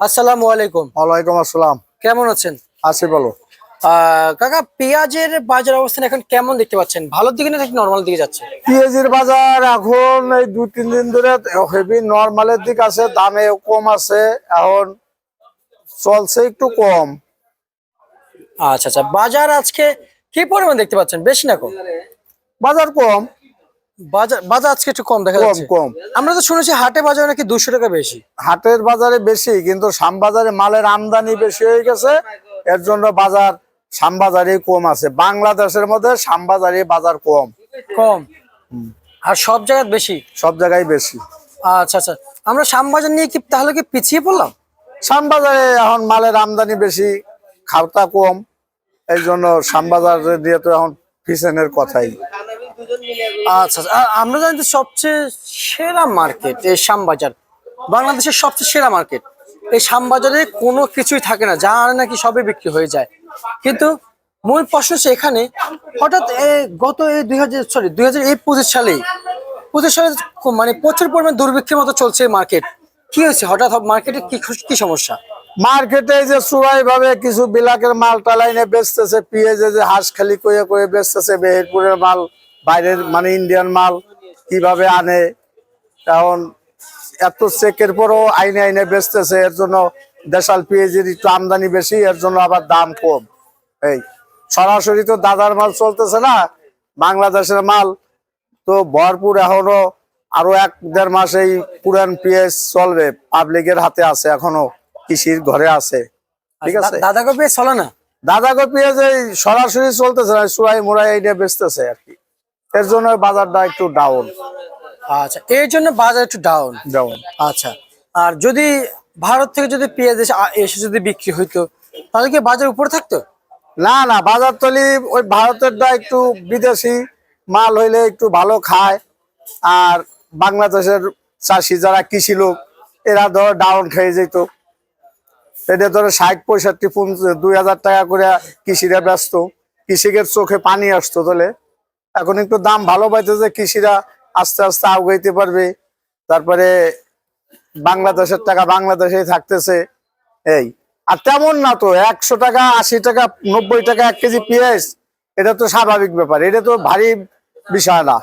আসসালামু আলাইকুম। ওয়ালাইকুম আসসালাম। কেমন আছেন? আছি বলো কাকা পেঁয়াজের বাজার অবস্থান এখন কেমন দেখতে পাচ্ছেন? ভালোর দিকে না নর্মাল দিকে যাচ্ছে? পেঁয়াজের বাজার এখন এই দু তিন দিন ধরে হেভি নর্মালের দিক আছে দামে কম আছে এখন চলছে একটু কম। আচ্ছা আচ্ছা বাজার আজকে কি পরিমাণ দেখতে পাচ্ছেন? বেশি না কম? বাজার কম। বাজার বাজার আজকে একটু কম দেখা যাচ্ছে। কম। আমরা তো শুনেছি হাটে বাজারে নাকি দুশো টাকা বেশি। হাটের বাজারে বেশি কিন্তু শ্যামবাজারে মালের আমদানি বেশি হয়ে গেছে। এর জন্য বাজার শ্যামবাজারে কম আছে। বাংলাদেশের মধ্যে শ্যামবাজারে বাজার কম। কম? আর সব জায়গায় বেশি? সব জায়গায় বেশি। আচ্ছা আচ্ছা। আমরা শ্যামবাজার নিয়ে কি তাহলে কি পিছিয়ে পড়লাম? শ্যামবাজারে এখন মালের আমদানি বেশি খাওয়া কম। এই জন্য শ্যামবাজার দিয়ে তো এখন পিছনের কথাই। আচ্ছা আচ্ছা। আমরা জানি সবচেয়ে সেরা মার্কেট এই শ্যামবাজার বাংলাদেশের সবচেয়ে সেরা মার্কেট। এই শ্যামবাজারে কোনো কিছুই থাকে না যা আনে নাকি সবই বিক্রি হয়ে যায়। কিন্তু মূল প্রশ্ন হচ্ছে এখানে হঠাৎ গত এই দুই হাজার সরি দুই হাজার এই পঁচিশ সালেই পঁচিশ সালে মানে প্রচুর পরিমাণ দুর্ভিক্ষের মতো চলছে মার্কেট। কি হয়েছে? হঠাৎ মার্কেটে কি কি সমস্যা? মার্কেটে যে চুরাই ভাবে কিছু বিলাকের মাল টালাইনে বেচতেছে পিএজে যে হাঁস খালি কয়ে কয়ে বেচতেছে বেহেরপুরের মাল বাইরের মানে ইন্ডিয়ান মাল কীভাবে আনে এখন এত চেকের পরও আইনে আইনে বেচতেছে এর জন্য দেশাল পেঁয়াজের একটু আমদানি বেশি এর জন্য আবার দাম কম। এই সরাসরি তো দাদার মাল চলতেছে না বাংলাদেশের মাল তো ভরপুর এখনও আরও এক দেড় মাস এই পুরান পেঁয়াজ চলবে পাবলিকের হাতে আছে এখনও কৃষির ঘরে আছে। ঠিক আছে? দা- দাদাকে পেয়ে চলে না? দাদা এই সরাসরি চলতেছে না সুরাই মুরাই এইটা বেচতেছে আর কি। এর জন্য বাজারটা একটু ডাউন আচ্ছা এর জন্য বাজার একটু ডাউন ডাউন আচ্ছা আর যদি ভারত থেকে যদি পেঁয়াজ এসে এসে যদি বিক্রি হইতো তাহলে কি বাজার উপরে থাকতো? না না বাজার তলি ওই ভারতেরটা একটু বিদেশি মাল হইলে একটু ভালো খায়। আর বাংলাদেশের চাষি যারা কৃষি লোক এরা ধর ডাউন খেয়ে যেত। এটা ধরো ষাট পঁয়ষট্টি দুই হাজার টাকা করে কৃষিরা ব্যস্ত। কৃষিকের চোখে পানি আসতো তাহলে। এখন একটু দাম ভালো পাইতেছে কৃষিরা আস্তে আস্তে আগাইতে পারবে। তারপরে বাংলাদেশের টাকা বাংলাদেশেই থাকতেছে। এই আর তেমন না তো একশো টাকা আশি টাকা নব্বই টাকা এক কেজি পেঁয়াজ এটা তো স্বাভাবিক ব্যাপার এটা তো ভারী বিষয় না।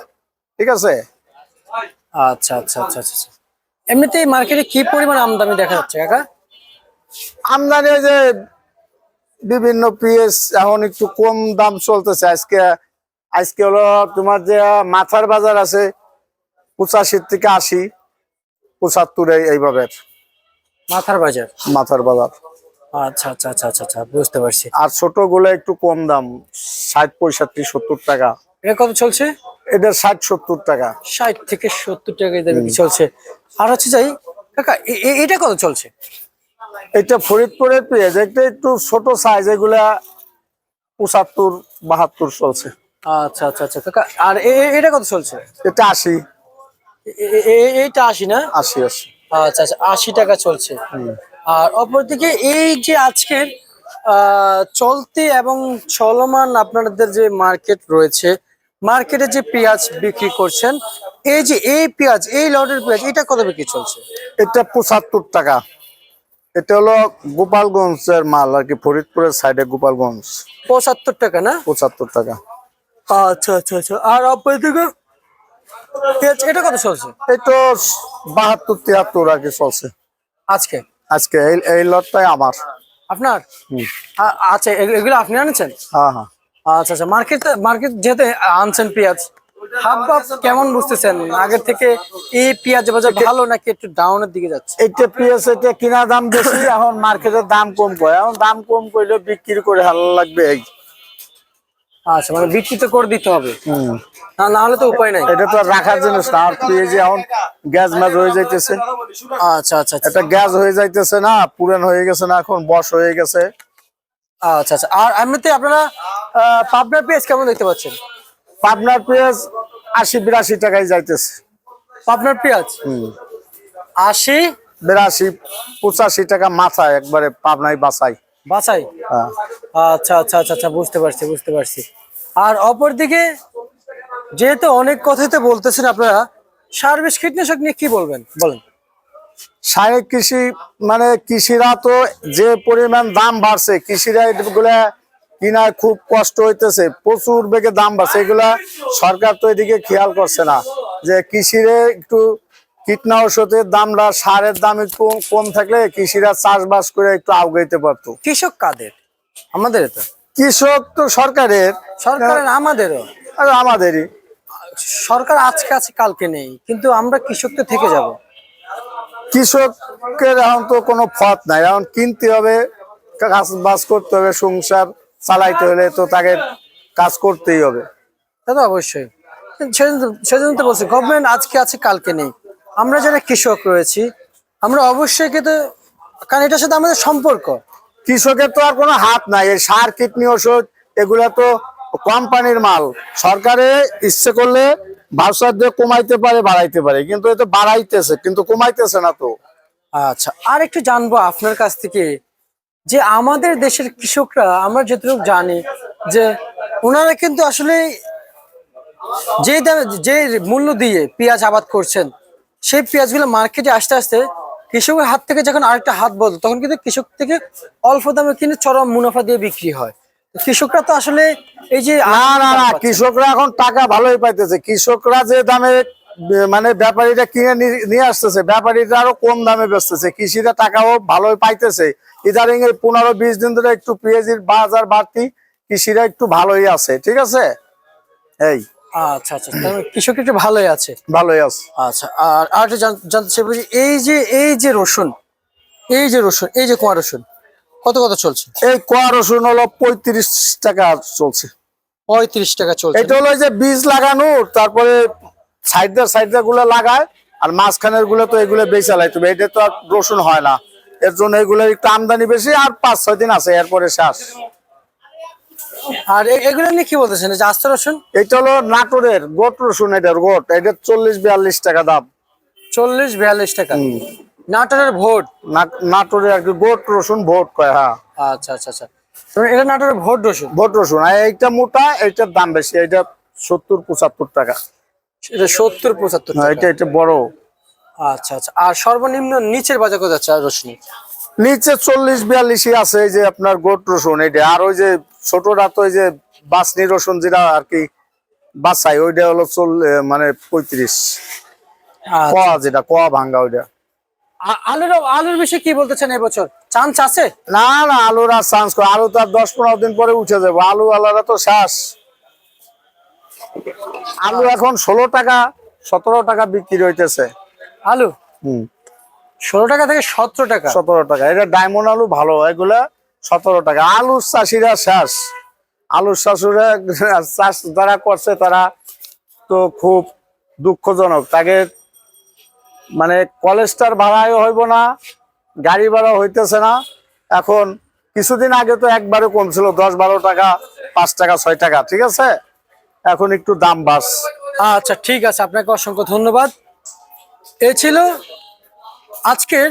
ঠিক আছে? আচ্ছা আচ্ছা আচ্ছা আচ্ছা আচ্ছা। এমনিতে মার্কেটে কি পরিমাণ আমদানি দেখা যাচ্ছে কাকা? আমদানি যে বিভিন্ন পিএস এখন একটু কম দাম চলতেছে আজকে আজকে হলো তোমার যে মাথার বাজার আছে পঁচাশি থেকে আশি পঁচাত্তর এই- এইভাবে মাথার বাজার? মাথার বাজার। আচ্ছা আচ্ছা আচ্ছা আচ্ছা আচ্ছা বুঝতে পারছি। আর ছোটগুলো একটু কম দাম ষাট পঁয়ষট্টি সত্তর টাকা। এটা কত চলছে? এটা ষাট সত্তর টাকা। ষাট থেকে সত্তর টাকা কি চলছে। আর হচ্ছে যাই কাকা এটা কত চলছে? এটা ফরিদপুরের পেঁয়াজ একটা একটু ছোট সাইজ এগুলা পঁচাত্তর বাহাত্তর চলছে। আচ্ছা আচ্ছা আচ্ছা কাকা আর এটা কত চলছে? এটা আশি। এ- এ- এ- এইটা আশি না? আশি আশি। আচ্ছা আচ্ছা আশি টাকা চলছে। আর অপরদিকে এই যে আজকের চলতি এবং চলমান আপনাদের যে মার্কেট রয়েছে মার্কেটে যে পেঁয়াজ বিক্রি করছেন এই যে এই পেঁয়াজ এই লটের পেঁয়াজ এটা কত বিক্রি চলছে? এটা পঁচাত্তর টাকা। এটা হলো গোপালগঞ্জের মাল আর কি ফরিদপুরের সাইডে গোপালগঞ্জ। পঁচাত্তর টাকা না? পঁচাত্তর টাকা। আচ্ছা আচ্ছা আচ্ছা। আর অপরদিকে পেঁয়াজ এটা কত চলছে? এই তো বাহাত্তর তিয়াত্তর কি চলছে। আজকে? আজকে এই এই লটটাই আমার। আপনার? আচ্ছা এগুলো আপনি আনেছেন? হ্যাঁ হ্যাঁ। আচ্ছা আচ্ছা। মার্কেট মার্কেট যেতে আনছেন পেঁয়াজ। হাফ হাফ কেমন বুঝতেছেন? আগের থেকে এই পেঁয়াজ বাজার ভালো নাকি একটু ডাউনের দিকে যাচ্ছে? এইটা পিএস এটা কিনা দাম বেশি এখন মার্কেটের দাম কম করে এখন দাম কম করলে বিক্রি করে ভালো লাগবে এই। আচ্ছা মানে বিক্রি তো করে দিতে হবে। না না হলে তো উপায় নাই। এটা তো রাখার জিনিস না আর পেঁয়াজ এখন গ্যাস ম্যাচ হয়ে যাইতেছে। আচ্ছা আচ্ছা আচ্ছা। এটা গ্যাস হয়ে যাইতেছে না পুরান হয়ে গেছে না এখন বস হয়ে গেছে। আচ্ছা আচ্ছা। আর এমনিতে আপনারা পাবনার পেঁয়াজ কেমন দেখতে পাচ্ছেন? পাবনার পেঁয়াজ আশি বিরাশি টাকায় যাইতেছে। পাবনার পেঁয়াজ? আশি? বিরাশি পঁচাশি টাকা মাথা একবারে পাবনায় বাসাই বাছাই? হ্যাঁ। আচ্ছা আচ্ছা আচ্ছা আচ্ছা বুঝতে পারছি বুঝতে পারছি। আর অপরদিকে যেহেতু অনেক কথাতে বলতেছেন আপনারা সার কীটনাশক নিয়ে কি বলবেন? বলেন। সায়নিক কৃষি মানে কৃষিরা তো যে পরিমাণ দাম বাড়ছে কৃষিরা এগুলা কিনায় খুব কষ্ট হইতেছে প্রচুর বেগে দাম বাড়ছে এগুলা সরকার তো এদিকে খেয়াল করছে না যে কৃষিরে একটু কীটনাশকের দামটা সারের দাম একটু কম থাকলে কৃষিরা চাষবাস করে একটু আগাইতে পারতো। কৃষক কাদের? আমাদের তো কৃষক তো সরকারের। সরকারের আমাদেরও? আর আমাদেরই। সরকার আজকে আছে কালকে নেই কিন্তু আমরা কৃষক তো থেকে যাব। কৃষকের এখন তো কোনো পথ নাই এখন কিনতে হবে কাজ বাস করতে হবে সংসার চালাইতে হলে তো তাকে কাজ করতেই হবে। তা তো অবশ্যই। সেজন্য তো- সেজন্য তো বলছি গভর্নমেন্ট আজকে আছে কালকে নেই। আমরা যারা কৃষক রয়েছি আমরা অবশ্যই কিন্তু কারণ এটার সাথে আমাদের সম্পর্ক। কৃষকের তো আর কোনো হাত নাই এই সার কীটনি ওষুধ এগুলো তো কোম্পানির মাল। সরকারে ইচ্ছে করলে ভাবসার দিয়ে কমাইতে পারে বাড়াইতে পারে কিন্তু এতে বাড়াইতেছে কিন্তু কমাইতেছে না তো। আচ্ছা আর একটু জানব আপনার কাছ থেকে যে আমাদের দেশের কৃষকরা আমরা যতটুকু জানি যে ওনারা কিন্তু আসলে যে দামে যে মূল্য দিয়ে পেঁয়াজ আবাদ করছেন সেই পেঁয়াজগুলো মার্কেটে আসতে আসতে কৃষকের হাত থেকে যখন আরেকটা হাত বদল তখন কিন্তু কৃষক থেকে অল্প দামে কিনে চরম মুনাফা দিয়ে বিক্রি হয়। কৃষকরা তো আসলে এই যে না না না কৃষকরা এখন টাকা ভালোই পাইতেছে। কৃষকরা যে দামে মানে ব্যাপারীরা কিনে নিয়ে আসতেছে ব্যাপারীরা আরও কম দামে বেচতেছে। কৃষিরা টাকাও ভালোই পাইতেছে। ইদারিং এই পনেরো বিশ দিন ধরে একটু পেঁয়াজির বাজার বাড়তি কৃষিরা একটু ভালোই আছে। ঠিক আছে? এই। আচ্ছা আচ্ছা। মানে কৃষক একটু ভালোই আছে। ভালোই আছে। আচ্ছা আর আর জানতে চাইব এই যে এই যে রসুন এই যে রসুন এই যে কুয়া রসুন কত কত চলছে? এই কোয়া রসুন হলো পঁয়ত্রিশ টাকা চলছে। পঁয়ত্রিশ টাকা চলছে। এটা হলো যে বীজ লাগানো তারপরে সাইডদার সাইডদারগুলো লাগায় আর মাঝখানেরগুলো তো এগুলো বেচা লাইতে হবে এটা তো আর রসুন হয় না। এর জন্য এগুলো একটু আমদানি বেশি আর পাঁচ ছয় দিন আছে এরপরে শেষ। আর এগুলো নিয়ে কি বলতেছেন? যে আস্ত রসুন? এটা হলো নাটোরের গোট রসুন এটার গোট। এটা চল্লিশ বিয়াল্লিশ টাকা দাম। চল্লিশ বিয়াল্লিশ টাকা। নাটোরের ভোট? না- নাটোরের আর কি গোট রসুন ভোট কয় হ্যাঁ। আচ্ছা আচ্ছা আচ্ছা। এটা নাটোরের ভোট রসুন? ভোট রসুন। আর এইটা মোটা এইটার দাম বেশি। এটা সত্তর পঁচাত্তর টাকা। এটা সত্তর পঁচাত্তর টাকা। এটা এটা বড়। আচ্ছা আচ্ছা। আর সর্বনিম্ন নিচের বাজার কত আছে রসুন নিচে চল্লিশ বিয়াল্লিশই আছে এই যে আপনার গোট রসুন এইটা আর ওই যে ছোটটা তো ওই যে বাসনি রসুন যেটা আর কি বাসাই ওইটা হলো চল মানে পঁয়ত্রিশ। আচ্ছা। কোয়া যেটা কোয়া ভাঙ্গা ওইটা। আলুর আলুর বিষয়ে কি বলতেছেন এবছর? চান্স আছে? না না আলুর আর চান্স আলু তো আর দশ পনেরো দিন পরে উঠে যাব। আলু আলাদা তো শ্বাস আলু এখন ষোলো টাকা সতেরো টাকা বিক্রি হইতেছে। আলু? হম। ষোলো টাকা থেকে সতেরো টাকা। সতেরো টাকা। এটা ডায়মন্ড আলু ভালো এগুলা সতেরো টাকা। আলুর চাষিরা শেষ আলুর চাষিরা চাষ যারা করছে তারা তো খুব দুঃখজনক। তাকে মানে কলেজটার ভাড়াও হইব না গাড়ি ভাড়া হইতেছে না। এখন কিছুদিন আগে তো একবারে কম ছিল দশ বারো টাকা পাঁচ টাকা ছয় টাকা ঠিক আছে? এখন একটু দাম বাস আচ্ছা ঠিক আছে। আপনাকে অসংখ্য ধন্যবাদ। এ ছিল আজকের